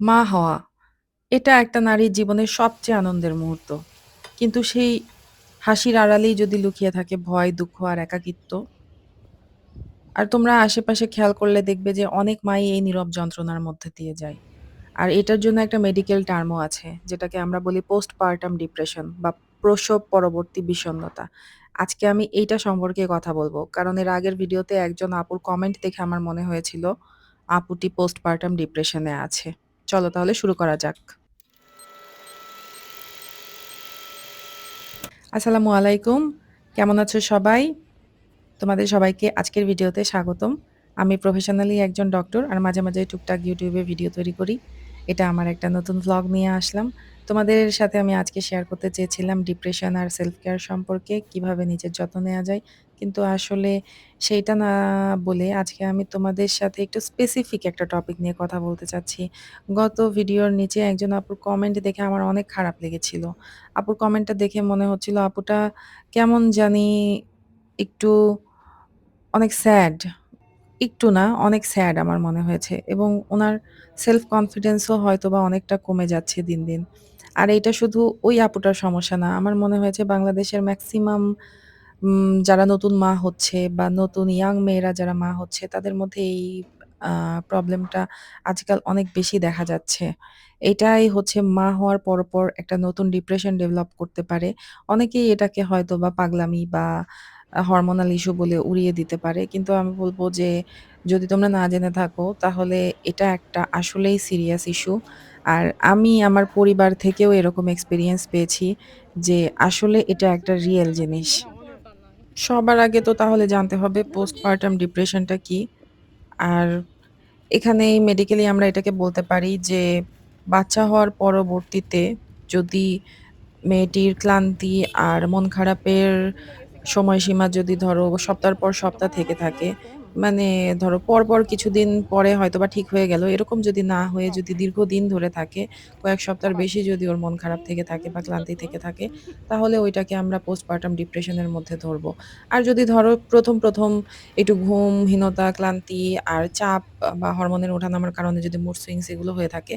মা হওয়া, এটা একটা নারীর জীবনের সবচেয়ে আনন্দের মুহূর্ত। কিন্তু সেই হাসির আড়ালেই যদি লুকিয়ে থাকে ভয়, দুঃখ আর একাকিত্ব আর তোমরা আশেপাশে খেয়াল করলে দেখবে যে অনেক মাই এই নীরব যন্ত্রণার মধ্যে দিয়ে যায়। আর এটার জন্য একটা মেডিকেল টার্মও আছে, যেটাকে আমরা বলি পোস্টপার্টাম ডিপ্রেশন বা প্রসব পরবর্তী বিষণ্ণতা। আজকে আমি এইটা সম্পর্কে কথা বলব কারণ এর আগের ভিডিওতে একজন আপুর কমেন্ট দেখে আমার মনে হয়েছিল, আপুটি পোস্টপার্টাম ডিপ্রেশনে আছে। চলো তাহলে শুরু করা যাক। আসসালামু আলাইকুম। কেমন আছো সবাই? তোমাদের সবাইকে আজকের ভিডিওতে স্বাগতম। আমি প্রফেশনালি একজন ডক্টর আর মাঝে, মাঝে টুকটাক ইউটিউবে ভিডিও তৈরি করি। এটা আমার একটা নতুন ভ্লগ নিয়ে আসলাম। তোমাদের সাথে আমি আজকে শেয়ার করতে চেয়েছিলাম ডিপ্রেশন আর সেলফ কেয়ার সম্পর্কে, কীভাবে নিজের যত্ন নেওয়া যায়। কিন্তু আসলে সেইটা না বলে আজকে আমি তোমাদের সাথে একটু স্পেসিফিক একটা টপিক নিয়ে কথা বলতে চাচ্ছি। গত ভিডিওর নিচে একজন আপুর কমেন্ট দেখে আমার অনেক খারাপ লেগেছিল। আপুর কমেন্টটা দেখে মনে হচ্ছিল আপুটা কেমন জানি একটু অনেক স্যাড। একটু না, অনেক স্যাড আমার মনে হয়েছে এবং ওনার সেলফ কনফিডেন্সও হয়তো বা অনেকটা কমে যাচ্ছে দিন, দিন। আর এটা শুধু ওই আপুটার সমস্যা না। আমার মনে হয়েছে বাংলাদেশের মেক্সিমাম যারা নতুন মা হচ্ছে বা নতুন ইয়াং মেয়েরা যারা মা হচ্ছে, তাদের মধ্যে এই প্রবলেমটা আজকাল অনেক বেশি দেখা যাচ্ছে। এটাই হচ্ছে মা হওয়ার পরপর একটা নতুন ডিপ্রেশন ডেভেলপ করতে পারে। অনেকেই এটাকে হয়তোবা পাগলামি বা হরমোনাল ইস্যু বলে উড়িয়ে দিতে পারে। কিন্তু আমি বলব যে, যদি তোমরা না জেনে থাকো, তাহলে এটা একটা আসলেই সিরিয়াস ইস্যু। আর আমি আমার পরিবার থেকেও এরকম এক্সপেরিয়েন্স পেয়েছি যে, আসলে এটা একটা রিয়েল জিনিস। সবার আগে তো তাহলে জানতে হবে পোস্টপার্টাম ডিপ্রেশনটা কি? আর এখানে মেডিকেলি আমরা এটাকে বলতে পারি যে বাচ্চা হওয়ার পরবর্তীতে যদি মেয়েটির ক্লান্তি আর মন খারাপের সময়সীমা যদি ধরো সপ্তাহের পর সপ্তাহ থেকে থাকে, মানে ধরো পরপর কিছুদিন পরে হয়তো বা ঠিক হয়ে গেল। এরকম যদি না হয়ে যদি দীর্ঘদিন ধরে থাকে, কয়েক সপ্তাহের বেশি যদি ওর মন খারাপ থেকে থাকে বা ক্লান্তি থেকে থাকে, তাহলে ওইটাকে আমরা পোস্টপার্টাম ডিপ্রেশনের মধ্যে ধরবো। আর যদি ধরো ১ম, ১ম একটু ঘুমহীনতা, ক্লান্তি আর চাপ বা হরমোনের ওঠানামার কারণে যদি মুড সুইংস এগুলো হয়ে থাকে,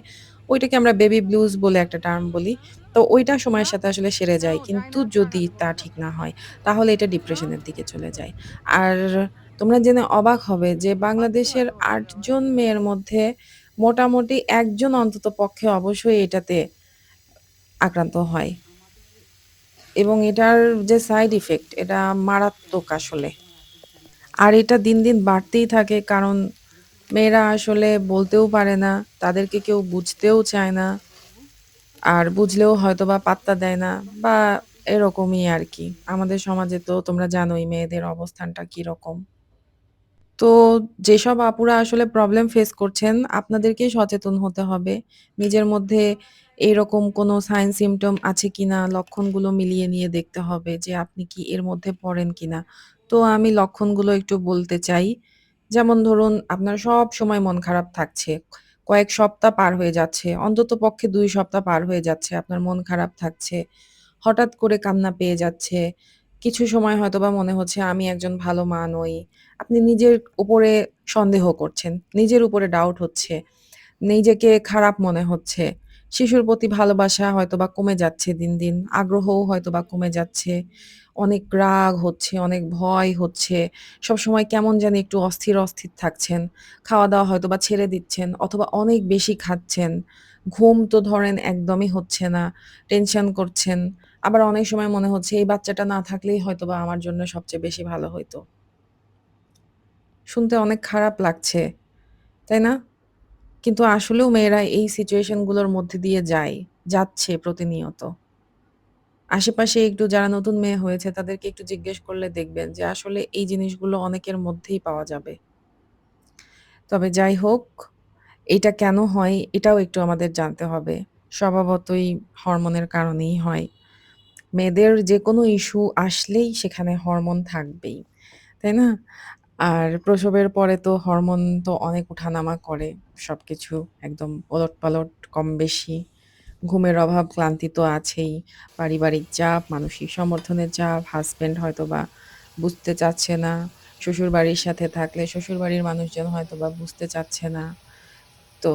ওইটাকে আমরা বেবি ব্লুজ বলে একটা টার্ম বলি। তো ওইটা সময়ের সাথে আসলে সেরে যায়। কিন্তু যদি তা ঠিক না হয়, তাহলে এটা ডিপ্রেশনের দিকে চলে যায়। আর তোমরা জেনে অবাক হবে যে বাংলাদেশের আটজন মেয়ের মধ্যে মোটামুটি একজন অন্তত পক্ষে অবশ্যই এটাতে আক্রান্ত হয়। এবং এটার যে সাইড ইফেক্ট এটা মারাত্মক আসলে। আর এটা দিন, দিন বাড়তেই থাকে কারণ মেয়েরা আসলে বলতেও পারে না, তাদেরকে কেউ বুঝতেও চায় না। আর বুঝলেও হয়তো বা পাত্তা দেয় না বা এরকমই আর কি আমাদের সমাজে তো তোমরা জানোই মেয়েদের অবস্থানটা কীরকম। তো যেসব আপুরা আসলে প্রবলেম ফেস করছেন, আপনাদেরকেই সচেতন হতে হবে। নিজের মধ্যে এইরকম কোনো সাইন সিম্পটম আছে কিনা, লক্ষণগুলো মিলিয়ে নিয়ে দেখতে হবে যে আপনি কি এর মধ্যে পড়েন কিনা। তো আমি লক্ষণগুলো একটু বলতে চাই। যেমন ধরুন আপনার সব সময় মন খারাপ থাকছে। কয়েক সপ্তাহ পার হয়ে যাচ্ছে। অন্ততপক্ষে দুই সপ্তাহ পার হয়ে যাচ্ছে আপনার মন খারাপ থাকছে। হঠাৎ করে কান্না পেয়ে যাচ্ছে। কিছু সময় হয়তোবা মনে হচ্ছে আমি একজন ভালো মা নই। আপনি নিজের উপরে সন্দেহ করছেন। নিজের উপরে ডাউট হচ্ছে। নিজেকে খারাপ মনে হচ্ছে। শিশুর প্রতি ভালোবাসা হয়তোবা কমে যাচ্ছে দিন, দিন। আগ্রহও হয়তোবা কমে যাচ্ছে। অনেক রাগ হচ্ছে, অনেক ভয় হচ্ছে। সবসময় কেমন জানি একটু অস্থির, অস্থির থাকছেন। খাওয়া-দাওয়া হয়তোবা ছেড়ে দিচ্ছেন অথবা অনেক বেশি খাচ্ছেন। ঘুম তো ধরেন একদমই হচ্ছে না। টেনশন করছেন। আবার অনেক সময় মনে হচ্ছে এই বাচ্চাটা না থাকলেই হয়তো বা আমার জন্য সবচেয়ে বেশি ভালো হইতো। শুনতে অনেক খারাপ লাগছে, তাই না? কিন্তু আসলেও মেয়েরা এই সিচুয়েশনগুলোর মধ্যে দিয়ে যায়, যাচ্ছে প্রতিনিয়ত। আশেপাশে একটু যারা নতুন মেয়ে হয়েছে তাদেরকে একটু জিজ্ঞেস করলে দেখবেন যে আসলে এই জিনিসগুলো অনেকের মধ্যেই পাওয়া যাবে। তবে যাই হোক, এটা কেন হয় এটাও একটু আমাদের জানতে হবে। স্বভাবতই হরমোনের কারণেই হয়। মেয়েদের যে কোনো ইস্যু আসলেই সেখানে হরমোন থাকবেই। তাই না? আর প্রসবের পরে তো হরমোন তো অনেক উঠানামা করে। সব কিছু একদম ওলট পালট কম বেশি। ঘুমের অভাব, ক্লান্তি তো আছেই। পারিবারিক চাপ, মানসিক সমর্থনের চাপ, হাজব্যান্ড হয়তো বা বুঝতে চাচ্ছে না। শ্বশুরবাড়ির সাথে থাকলে শ্বশুরবাড়ির মানুষজন হয়তোবা বুঝতে চাচ্ছে না। তো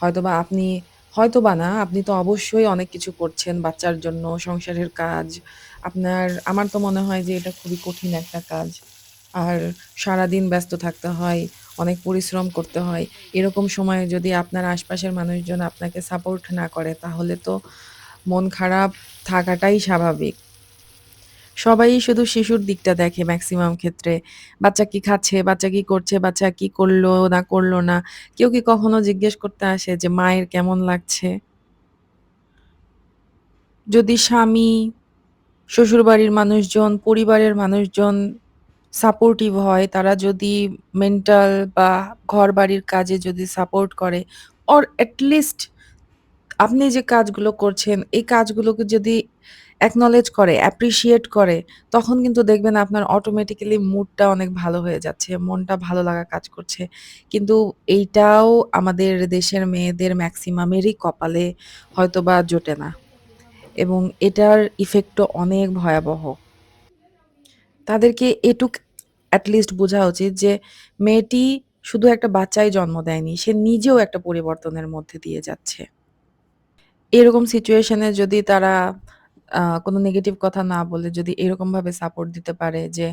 হয়তোবা আপনি হয়তোবা না, আপনি তো অবশ্যই অনেক কিছু করছেন বাচ্চার জন্য, সংসারের কাজ। আপনার আমার তো মনে হয় যে এটা খুবই কঠিন একটা কাজ। আর সারাদিন ব্যস্ত থাকতে হয়, অনেক পরিশ্রম করতে হয়। এরকম সময়ে যদি আপনার আশপাশের মানুষজন আপনাকে সাপোর্ট না করে তাহলে তো মন খারাপ থাকাটাই স্বাভাবিক। সবাই শুধু শিশুর দিকটা দেখে ম্যাক্সিমাম ক্ষেত্রে। বাচ্চা কি খাচ্ছে, বাচ্চা কি করছে, বাচ্চা কি করল না করল না। কেউ কি কখনো জিজ্ঞেস করতে আসে যে মায়ের কেমন লাগছে? যদি স্বামী, শ্বশুরবাড়ির মানুষজন, পরিবারের মানুষজন সাপোর্টিভ হয়, তারা যদি মেন্টাল বা ঘর বাড়ির কাজে যদি সাপোর্ট করে অর এট লিস্ট আপনি যে কাজগুলো করছেন, এই কাজগুলোকে যদি অ্যাকনলেজ করে, অ্যাপ্রিসিয়েট করে, তখন কিন্তু দেখবেন আপনার অটোমেটিক্যালি মুডটা অনেক ভালো হয়ে যাচ্ছে। মনটা ভালো লাগা কাজ করছে। কিন্তু এইটাও আমাদের দেশের মেয়েদের ম্যাক্সিমামেরই কপালে হয়তো বা জোটে না। এবং এটার ইফেক্টও অনেক ভয়াবহ। তাদেরকে এটুক এট লিস্ট বোঝা উচিত যে মেয়েটি শুধু একটা বাচ্চাই জন্ম দেয়নি। সে নিজেও একটা পরিবর্তনের মধ্যে দিয়ে যাচ্ছে। এরকম সিচুয়েশনে যদি তারা কোনো নেগেটিভ কথা না বলে যদি এরকমভাবে সাপোর্ট দিতে পারে যে,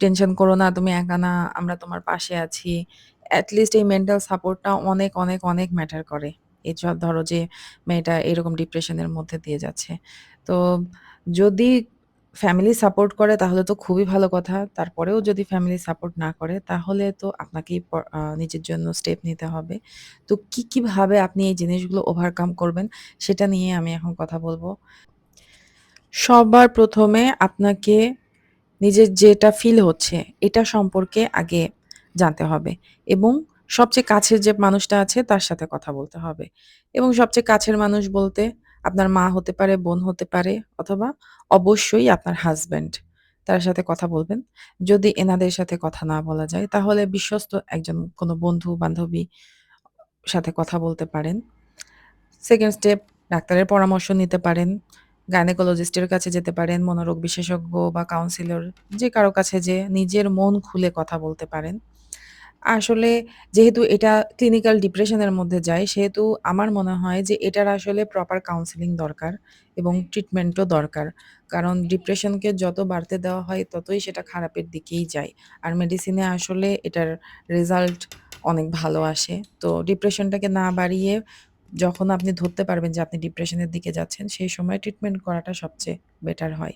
"টেনশন করো না, তুমি একা না, আমরা তোমার পাশে আছি।" এট লিস্ট এই মেন্টাল সাপোর্টটা অনেক, অনেক, অনেক ম্যাটার করে। এই ধরো যে মেয়েটা এরকম ডিপ্রেশনের মধ্যে দিয়ে যাচ্ছে। তো যদি ফ্যামিলি সাপোর্ট করে তাহলে তো খুবই ভালো কথা। তারপরেও যদি ফ্যামিলি সাপোর্ট না করে তাহলে তো আপনাকেই নিজের জন্য স্টেপ নিতে হবে। তো কি, কীভাবে আপনি এই জিনিসগুলো ওভারকাম করবেন সেটা নিয়ে আমি এখন কথা বলব। সবার ১ম এ আপনাকে নিজের যেটা ফিল হচ্ছে এটা সম্পর্কে আগে জানতে হবে এবং সবচেয়ে কাছের যে মানুষটা আছে তার সাথে কথা বলতে হবে এবং সবচেয়ে কাছের মানুষ বলতে আপনার মা হতে পারে, বোন হতে পারে অথবা অবশ্যই আপনার হাসব্যান্ড। তার সাথে কথা বলবেন। যদি এনাদের সাথে কথা না বলা যায় তাহলে বিশ্বস্ত একজন কোনো বন্ধু-বান্ধবী সাথে কথা বলতে পারেন। 2nd স্টেপ ডাক্তারের পরামর্শ নিতে পারেন। গাইনোকোলজিস্ট এর কাছে যেতে পারেন, মনোরোগ বিশেষজ্ঞ বা কাউন্সিলর যে কারও কাছে যেয়ে নিজের মন খুলে কথা বলতে পারেন। আসলে যেহেতু এটা ক্লিনিক্যাল ডিপ্রেশন এর মধ্যে যায়, সেহেতু আমার মনে হয় যে এটার আসলে প্রপার কাউন্সেলিং দরকার এবং ট্রিটমেন্টও দরকার। কারণ ডিপ্রেশনকে যত বাড়তে দেওয়া হয় ততই সেটা খারাপের দিকেই যায়। আর মেডিসিনে আসলে এটার রেজাল্ট অনেক ভালো আসে। তো ডিপ্রেশনটাকে না বাড়িয়ে যখন আপনি ধরতে পারবেন যে আপনি ডিপ্রেশনের দিকে যাচ্ছেন, সেই সময় ট্রিটমেন্ট করাটা সবচেয়ে বেটার হয়।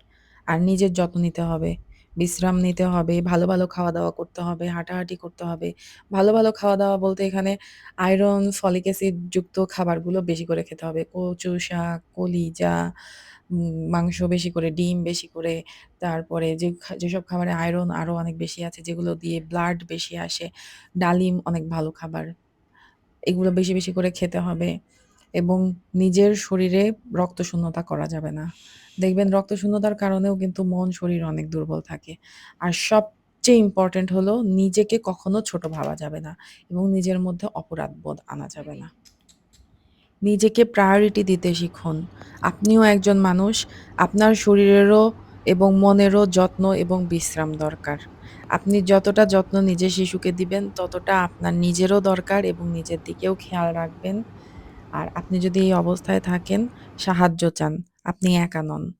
আর নিজের যত্ন নিতে হবে, বিশ্রাম নিতে হবে, ভালো, ভালো খাওয়া-দাওয়া করতে হবে, হাঁটাহাঁটি করতে হবে। ভালো, ভালো খাওয়া-দাওয়া বলতে এখানে আয়রন, ফলিক অ্যাসিড যুক্ত খাবারগুলো বেশি করে খেতে হবে। কচু শাক, কলিজা, মাংস বেশি করে, ডিম বেশি করে, তারপরে যে যেসব খাবারে আয়রন আরও অনেক বেশি আছে, যেগুলো দিয়ে ব্লাড বেশি আসে, ডালিম অনেক ভালো খাবার। এগুলো বেশি, বেশি করে খেতে হবে এবং নিজের শরীরে রক্তশূন্যতা করা যাবে না। দেখবেন রক্তশূন্যতার কারণেও কিন্তু মন, শরীর অনেক দুর্বল থাকে। আর সবচেয়ে ইম্পোর্টেন্ট হলো নিজেকে কখনো ছোট ভাবা যাবে না এবং নিজের মধ্যে অপরাধ বোধ আনা যাবে না। নিজেকে প্রায়োরিটি দিতে শিখুন। আপনিও একজন মানুষ, আপনার শরীরেরও এবং মনেরও যত্ন এবং বিশ্রাম দরকার। আপনি যতটা যত্ন নিজের শিশুকে দিবেন, ততটা আপনার নিজেরও দরকার এবং নিজের দিকেও খেয়াল রাখবেন। আর আপনি যদি এই অবস্থায় থাকেন, সাহায্য চান। আপনি একা নন।